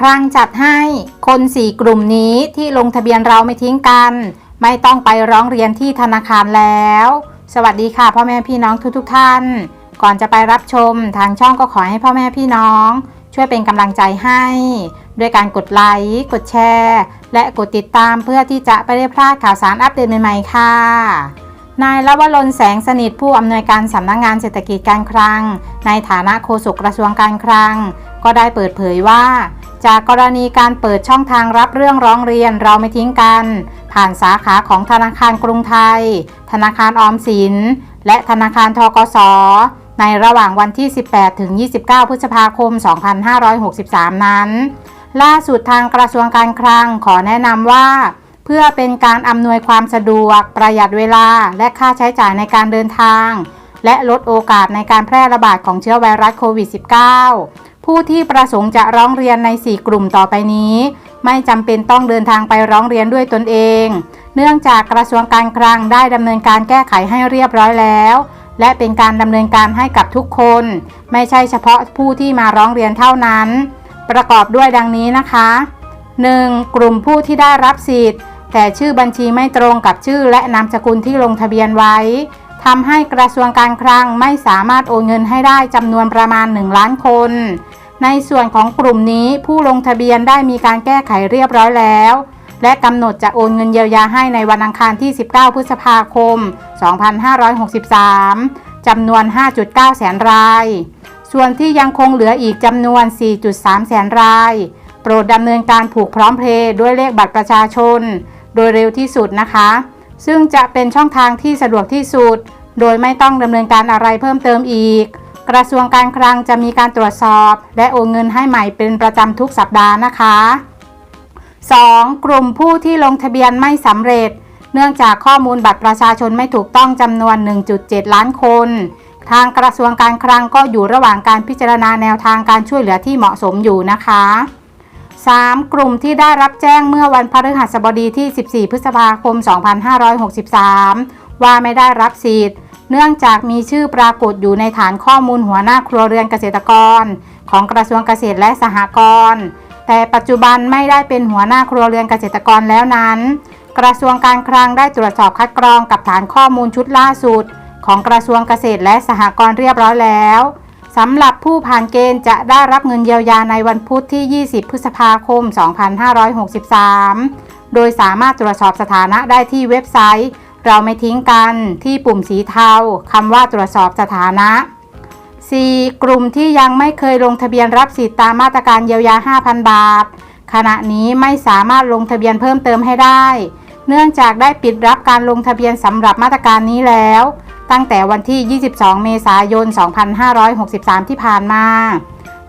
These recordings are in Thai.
ครั้งจัดให้คนสี่กลุ่มนี้ที่ลงทะเบียนเราไม่ทิ้งกัน ไม่ต้องไปร้องเรียนที่ธนาคารแล้ว สวัสดีค่ะพ่อแม่พี่น้องทุกๆทท่าน ก่อนจะไปรับชมทางช่องก็ขอให้พ่อแม่พี่น้อง ช่วยเป็นกำลังใจให้ ด้วยการกดไลค์กดแชร์ และกดติดตามเพื่อที่จะไม่ได้พลาดข่าวสารอัปเดตใหม่ๆค่ะนายลวรนแสงสนิทผู้อำนวยการสำนักงงานเศรษฐกิจการคลัง ในฐานะโฆษกกระทรวงการคลัง ก็ได้เปิดเผยว่า จากกรณีการเปิดช่องทางรับเรื่องร้องเรียนเราไม่ทิ้งกัน ผ่านสาขาของธนาคารกรุงไทย ธนาคารออมสิน และธนาคารทกสในระหว่างวันที่ 18 ถึง 29 พฤษภาคม 2563 นั้น ล่าสุดทางกระทรวงการคลังขอแนะนำว่า เพื่อเป็นการอำนวยความสะดวก ประหยัดเวลา และค่าใช้จ่ายในการเดินทาง และลดโอกาสในการแพร่ระบาดของเชื้อไวรัสโควิด -19 ผู้ที่ประสงค์จะร้องเรียนใน 4 กลุ่มต่อไปนี้ ไม่จำเป็นต้องเดินทางไปร้องเรียนด้วยตนเอง เนื่องจากกระทรวงการคลังได้ดำเนินการแก้ไขให้เรียบร้อยแล้ว และเป็นการดำเนินการให้กับทุกคน ไม่ใช่เฉพาะผู้ที่มาร้องเรียนเท่านั้น ประกอบด้วยดังนี้นะคะ 1. กลุ่มผู้ที่ได้รับสิทธิ์ แต่ชื่อบัญชีไม่ตรงกับชื่อและนามสกุลที่ลงทะเบียนไว้ ทำให้กระทรวงการคลังไม่สามารถโอนเงินให้ได้จำนวนประมาณ 1 ล้านคน ในส่วนของกลุ่มนี้ผู้ลงทะเบียนได้มีการแก้ไขเรียบร้อยแล้ว และกำหนดจะโอนเงินเยียวยาให้ในวันอังคารที่ 19 พฤษภาคม 2563 จำนวน 5.9 แสนราย ส่วนที่ยังคงเหลืออีกจำนวน 4.3 แสนราย โปรดดำเนินการผูกพร้อมเพย์ด้วยเลขบัตรประชาชน โดยเร็วที่สุดนะคะ ซึ่งจะเป็นช่องทางที่สะดวกที่สุด โดยไม่ต้องดำเนินการอะไรเพิ่มเติมอีก กระทรวงการคลังจะมีการตรวจสอบ และโอนเงินให้ใหม่เป็นประจำทุกสัปดาห์นะคะ 2. กลุ่มผู้ที่ลงทะเบียนไม่สำเร็จ เนื่องจากข้อมูลบัตรประชาชนไม่ถูกต้องจำนวน 1.7 ล้านคน ทางกระทรวงการคลังก็อยู่ระหว่างการพิจารณาแนวทางการช่วยเหลือที่เหมาะสมอยู่นะคะ 3. กลุ่มที่ได้รับแจ้งเมื่อวันพฤหัสบดีที่ 14 พฤษภาคม 2563 ว่าไม่ได้รับสิทธิ์ เนื่องจากมีชื่อปรากฏอยู่ในฐานข้อมูลหัวหน้าครัวเรือนเกษตรกร ของกระทรวงเกษตรและสหกรณ์ แต่ปัจจุบันไม่ได้เป็นหัวหน้าครัวเรือนเกษตรกรแล้วนั้น กระทรวงการคลังได้ตรวจสอบคัดกรองกับฐานข้อมูลชุดล่าสุด ของกระทรวงเกษตรและสหกรณ์เรียบร้อยแล้ว สำหรับผู้ผ่านเกณฑ์จะได้รับเงินเยียวยาในวันพุธที่ 20 พฤษภาคม 2563 โดยสามารถตรวจสอบสถานะได้ที่เว็บไซต์ เราไม่ทิ้งกันที่ปุ่มสีเทาคำว่าตรวจสอบสถานะ 4. กลุ่มที่ยังไม่เคยลงทะเบียนรับสิทธิ์ตามมาตรการเยียวยา 5,000 บาท ขณะนี้ไม่สามารถลงทะเบียนเพิ่มเติมให้ได้ เนื่องจากได้ปิดรับการลงทะเบียนสำหรับมาตรการนี้แล้ว ตั้งแต่วันที่ 22 เมษายน 2563 ที่ผ่านมา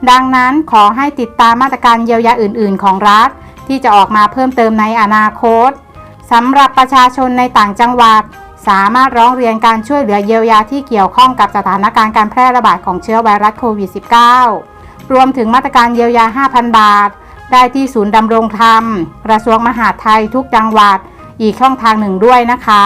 ดังนั้นขอให้ติดตามมาตรการเยียวยาอื่น ๆ ของรัฐ ที่จะออกมาเพิ่มเติมในอนาคตสำหรับประชาชนในต่างจังหวัด สามารถร้องเรียนการช่วยเหลือเยียวยาที่เกี่ยวข้องกับสถานการณ์การแพร่ระบาดของเชื้อไวรัสโควิด -19 รวมถึงมาตรการเยียวยา 5,000 บาท ได้ที่ศูนย์ดำรงธรรม กระทรวงมหาดไทยทุกจังหวัด อีกช่องทางหนึ่งด้วยนะคะ